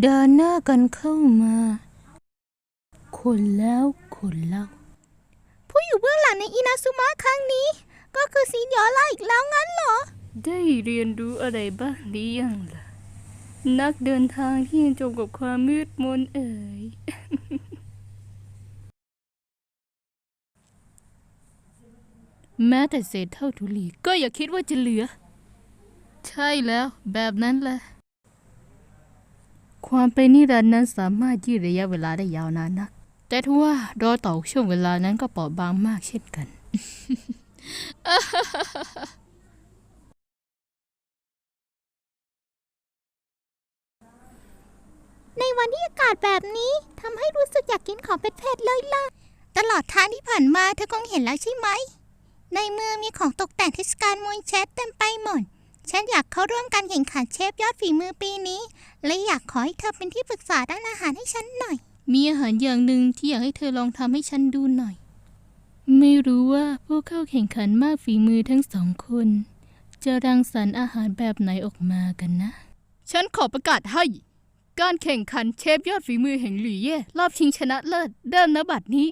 เดินหน้ากันเข้ามา คนแล้วคนเล่า ผู้อยู่เบื้องหลังในอินาซุมะครั้งนี้ ก็คือซีนยอร่าอีกแล้วงั้นเหรอ ได้เรียนรู้อะไรบ้างหรือยังล่ะ นักเดินทางที่ยังจมกับความมืดมนเอ่ย แม้แต่เศษเท่าทุลีก็อย่าคิดว่าจะเหลือ ใช่แล้วแบบนั้นแหละ ความเป็นนิรันดร์นั้นสามารถยืดระยะเวลาได้ยาวนานนัก แต่ทว่ารอต่อช่วงเวลานั้นก็เปราะบางมากเช่นกัน ในวันที่อากาศแบบนี้ทำให้รู้สึกอยากกินของเผ็ดๆเลยล่ะ ตลอดทางที่ผ่านมาเธอคงเห็นแล้วใช่ไหม ในเมืองมีของตกแต่งเทศกาลมวยเชฟเต็มไปหมด ฉันอยากเข้าร่วมการแข่งขันเชฟยอดฝีมือปีนี้ และอยากขอให้เธอเป็นที่ปรึกษาด้านอาหารให้ฉันหน่อย มีอาหารอย่างหนึ่งที่อยากให้เธอลองทำให้ฉันดูหน่อย ไม่รู้ว่าผู้เข้าแข่งขันมากฝีมือทั้งสองคน จะรังสรรค์อาหารแบบไหนออกมากันนะ ฉันขอประกาศให้ การแข่งขันเชฟยอดฝีมือแห่งหลี่เย่รอบชิงชนะเลิศเดิมนบัดนี้